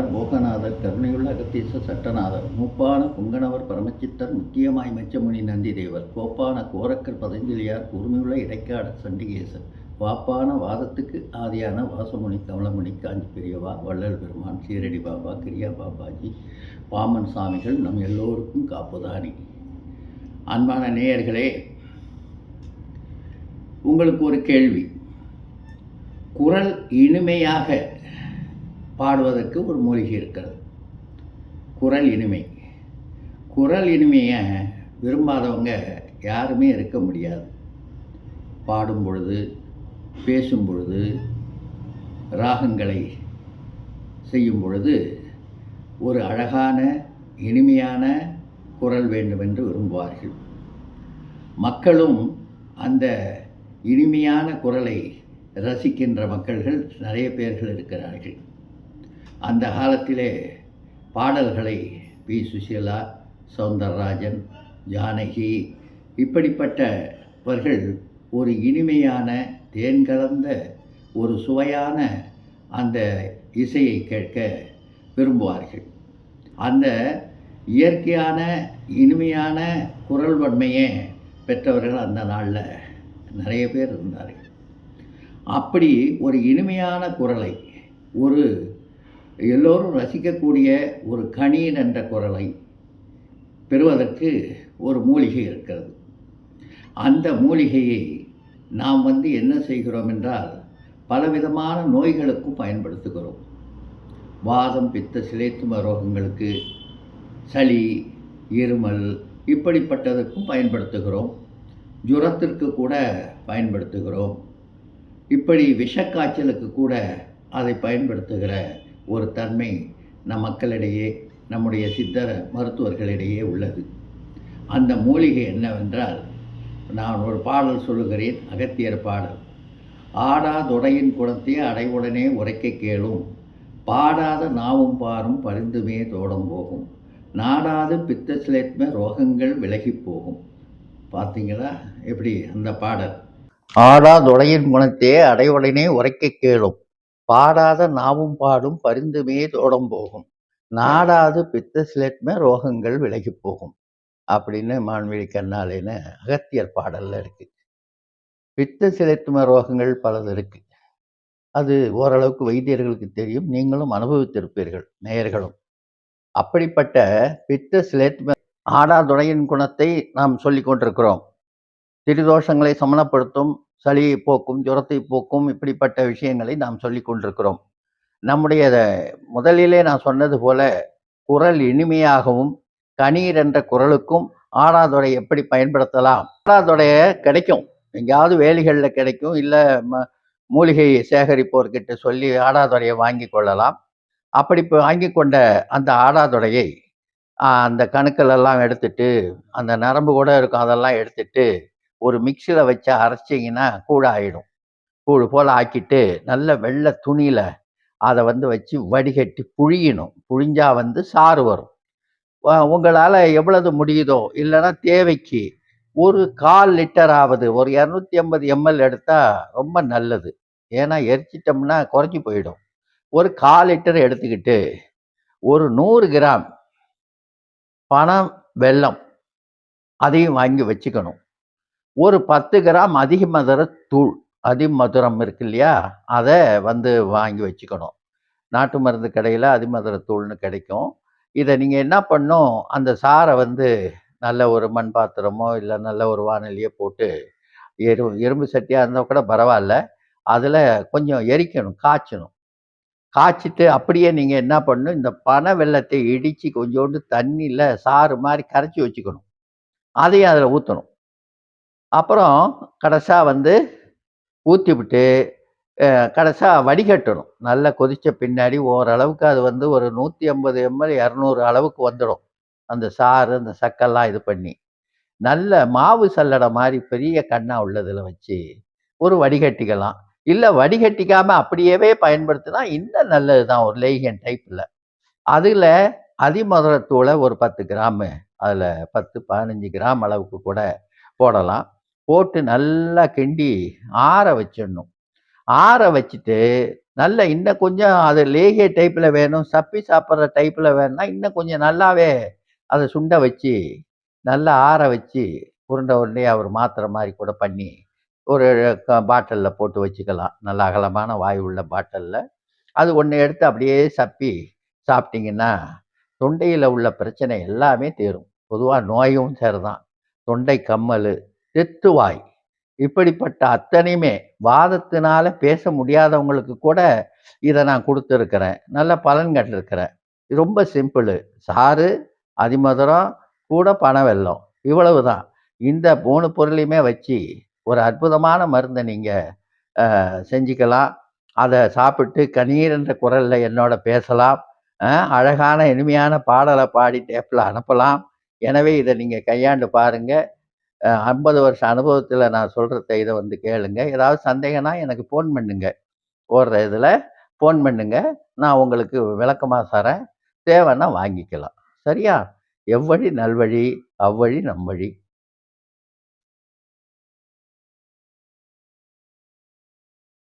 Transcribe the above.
அருளாளர் போகநாதர் கருணையுள்ள அகத்தீச சட்டநாதர் மூப்பான புங்கனவர் பரமச்சித்தர் முக்கியமாய் மெச்சமுனி நந்திதேவர் கோப்பான கோரக்கர் பதஞ்சலியார் உரிமையுள்ள இடைக்காடர் சண்டிகேசர் வாப்பான வாதத்துக்கு ஆதியான வாசமுனி கமலமுனி காஞ்சி பெரியவா வள்ளல் பெருமான் சீரடி பாபா கிரியா பாபாஜி பாமன் சாமிகள் நம் எல்லோருக்கும் காப்புதானி. அன்பான நேயர்களே உங்களுக்கு ஒரு கேள்வி. குரல் இனிமையாக பாடுவதற்கு ஒரு மூலிகை இருக்கிறது. குரல் இனிமை. குரல் இனிமையை விரும்பாதவங்க யாருமே இருக்க முடியாது. பாடும் பொழுது பேசும் பொழுது ராகங்களை செய்யும் பொழுது ஒரு அழகான இனிமையான குரல் வேண்டும் என்று விரும்புவார்கள். மக்களும் அந்த இனிமையான குரலை ரசிக்கின்ற மக்கள்கள் நிறைய பேர்கள் இருக்கிறார்கள். அந்த காலத்திலே பாடல்களை பி. சுசீலா சௌந்தரராஜன் ஜானகி இப்படிப்பட்டவர்கள் ஒரு இனிமையான தேன் கலந்த ஒரு சுவையான அந்த இசையை கேட்க விரும்புவார்கள். அந்த இயற்கையான இனிமையான குரல் வன்மையை பெற்றவர்கள் அந்த நாளில் நிறைய பேர் இருந்தார்கள். அப்படி ஒரு இனிமையான குரலை ஒரு எல்லோரும் ரசிக்கக்கூடிய ஒரு கணீன் என்ற குரலை பெறுவதற்கு ஒரு மூலிகை இருக்கிறது. அந்த மூலிகையை நாம் வந்து என்ன செய்கிறோம் என்றால் பலவிதமான நோய்களுக்கும் பயன்படுத்துகிறோம். வாதம் பித்த சிலைத்தும ரோகங்களுக்கு சளி இருமல் இப்படிப்பட்டதற்கும் பயன்படுத்துகிறோம். ஜுரத்திற்கு கூட பயன்படுத்துகிறோம். இப்படி விஷக்காய்ச்சலுக்கு கூட அதை பயன்படுத்துகிற ஒரு தன்மை நம் மக்களிடையே நம்முடைய சித்தர மருத்துவர்களிடையே உள்ளது. அந்த மூலிகை என்னவென்றால் நான் ஒரு பாடல் சொல்லுகிறேன் அகத்தியர் பாடல். ஆடாதுடையின் குணத்தை அடைவுடனே உரைக்க கேளும். பாடாத நாவும் பாரும் பரிந்துமே தோடம் போகும். நாடாது பித்த சிலேத்ம ரோகங்கள் விலகி போகும். பார்த்தீங்களா? எப்படி? அந்த பாடல். ஆடாதுடையின் குணத்தையே அடைவுடனே உரைக்க கேளும். பாடாத நாவும் பாடும் பரிந்துமே தோடம் போகும். நாடாது பித்த சிலேத்ம ரோகங்கள் விலகி போகும். அப்படின்னு மான்வெளி கண்ணாலேன்னு அகத்தியர் பாடல்ல இருக்கு. பித்த சிலைத்தும ரோகங்கள் பலது இருக்கு. அது ஓரளவுக்கு வைத்தியர்களுக்கு தெரியும். நீங்களும் அனுபவித்திருப்பீர்கள் நேயர்களும். அப்படிப்பட்ட பித்த சிலேத்ம ஆடாதுடையின் குணத்தை நாம் சொல்லிக் கொண்டிருக்கிறோம். திரிதோஷங்களை சமணப்படுத்தும் சளியை போக்கும் ஜுரத்தை போக்கும் இப்படிப்பட்ட விஷயங்களை நாம் சொல்லி கொண்டிருக்கிறோம். நம்முடைய முதலிலே நான் சொன்னது போல குரல் இனிமையாகவும் கணீர் என்ற குரலுக்கும் ஆடாதொடை எப்படி பயன்படுத்தலாம்? ஆடாதொடைய கிடைக்கும். எங்கேயாவது வேலிகளில் கிடைக்கும். இல்லை ம மூலிகை சேகரிப்போர்கிட்ட சொல்லி ஆடாதொடையை வாங்கி கொள்ளலாம். அப்படி இப்போ வாங்கி கொண்ட அந்த ஆடாதொடையை அந்த கணுக்கள் எல்லாம் எடுத்துட்டு அந்த நரம்பு கூட இருக்கும் அதெல்லாம் எடுத்துட்டு ஒரு மிக்சியில் வச்சு அரைச்சிங்கன்னா கூழ் ஆகிடும் கூழ் போல் ஆக்கிட்டு நல்ல வெள்ளை துணியில் அதை வந்து வச்சு வடிகட்டி புழியணும். புழிஞ்சால் வந்து சாறு வரும். உங்களால் எவ்வளவு முடியுதோ இல்லைன்னா தேவைக்கு ஒரு கால் லிட்டர் ஆகுது ஒரு இரநூத்தி ஐம்பது எம்எல் எடுத்தால் ரொம்ப நல்லது. ஏன்னா எரிச்சிட்டோம்னா குறைஞ்சி போயிடும். ஒரு கால் லிட்டர் எடுத்துக்கிட்டு ஒரு நூறு கிராம் பணம் வெல்லம் அதையும் வாங்கி வச்சுக்கணும். ஒரு பத்து கிராம் அதிகமதுர தூள் அதிமதுரம் இருக்கு இல்லையா? அதை வந்து வாங்கி வச்சுக்கணும். நாட்டு மருந்து கடையில் அதிமதுர தூள்னு கிடைக்கும். இதை நீங்கள் என்ன பண்ணும் அந்த சாரை வந்து நல்ல ஒரு மண் பாத்திரமோ இல்லை நல்ல ஒரு வானொலியோ போட்டு எரு எறும்பு சட்டியாக இருந்தால் கூட பரவாயில்ல. அதில் கொஞ்சம் எரிக்கணும் காய்ச்சணும். காய்ச்சிட்டு அப்படியே நீங்கள் என்ன பண்ணணும்? இந்த பனை வெள்ளத்தை இடித்து கொஞ்சோண்டு தண்ணியில் சாறு மாதிரி கரைச்சி வச்சுக்கணும். அதையும் அதில் ஊற்றணும் அப்புறம் கடைசியாக வந்து ஊற்றி விட்டு கடைசியாக வடிகட்டணும். நல்லா கொதித்த பின்னாடி ஓரளவுக்கு அது வந்து ஒரு நூற்றி ஐம்பது எம்எல் இரநூறு அளவுக்கு வந்துடும். அந்த சாறு அந்த சக்கெல்லாம் இது பண்ணி. நல்ல மாவு சல்லடை மாதிரி பெரிய கண்ணா உள்ளதில் வச்சு ஒரு வடிகட்டிக்கலாம். இல்லை வடிகட்டிக்காமல் அப்படியே பயன்படுத்தினா இன்னும் நல்லது தான் ஒரு லேகியன் டைப்பில் அதில் அதிமதுரத்தூளை ஒரு பத்து கிராமு அதில் பத்து பதினஞ்சு கிராம் அளவுக்கு கூட போடலாம். போட்டு நல்லா கிண்டி ஆற வச்சிடணும் ஆற வச்சுட்டு நல்லா இன்னும் கொஞ்சம் அது லேகிய டைப்பில் வேணும், சப்பி சாப்பிட்ற டைப்பில் வேணும்னா, இன்னும் கொஞ்சம் நல்லாவே அதை சுண்டை வச்சு, நல்லா ஆற வச்சு, உருண்டை உருண்டையாக அவர் மாத்திரை மாதிரி கூட பண்ணி, ஒரு க போட்டு வச்சுக்கலாம். நல்ல அகலமான வாய் உள்ள பாட்டிலில் அது ஒன்று எடுத்து அப்படியே சப்பி சாப்பிட்டிங்கன்னா தொண்டையில் உள்ள பிரச்சனை எல்லாமே தீரும். பொதுவாக நோயும் சரிதான். தொண்டை கம்மல் செத்துவாய் இப்படிப்பட்ட அத்தனையுமே வாதத்தினால பேச முடியாதவங்களுக்கு கூட இதை நான் கொடுத்துருக்கிறேன் நல்ல பலன் கட்டிருக்கிறேன் ரொம்ப சிம்பிள் சாறு, அதிமதுரம், கூட பனவெல்லம். இவ்வளவுதான். இந்த மூணு பொருளையுமே வச்சு, ஒரு அற்புதமான மருந்தை நீங்கள் செஞ்சுக்கலாம். அதை சாப்பிட்டு கண்ணீர் என்ற குரலில் என்னோட பேசலாம். அழகான இனிமையான பாடலை பாடி டேப்பில் அனுப்பலாம். எனவே இதை நீங்கள் கையாண்டு பாருங்கள் ஐம்பது வருஷம் அனுபவத்தில் நான் சொல்கிறத இதை வந்து கேளுங்க. ஏதாவது சந்தேகம்னா எனக்கு ஃபோன் பண்ணுங்க. ஓடுற இதில் ஃபோன் பண்ணுங்க. நான் உங்களுக்கு விளக்கமாக தரேன். தேவைன்னா வாங்கிக்கலாம். சரியா? எவ்வழி நல்வழி, அவ்வழி நம்வழி.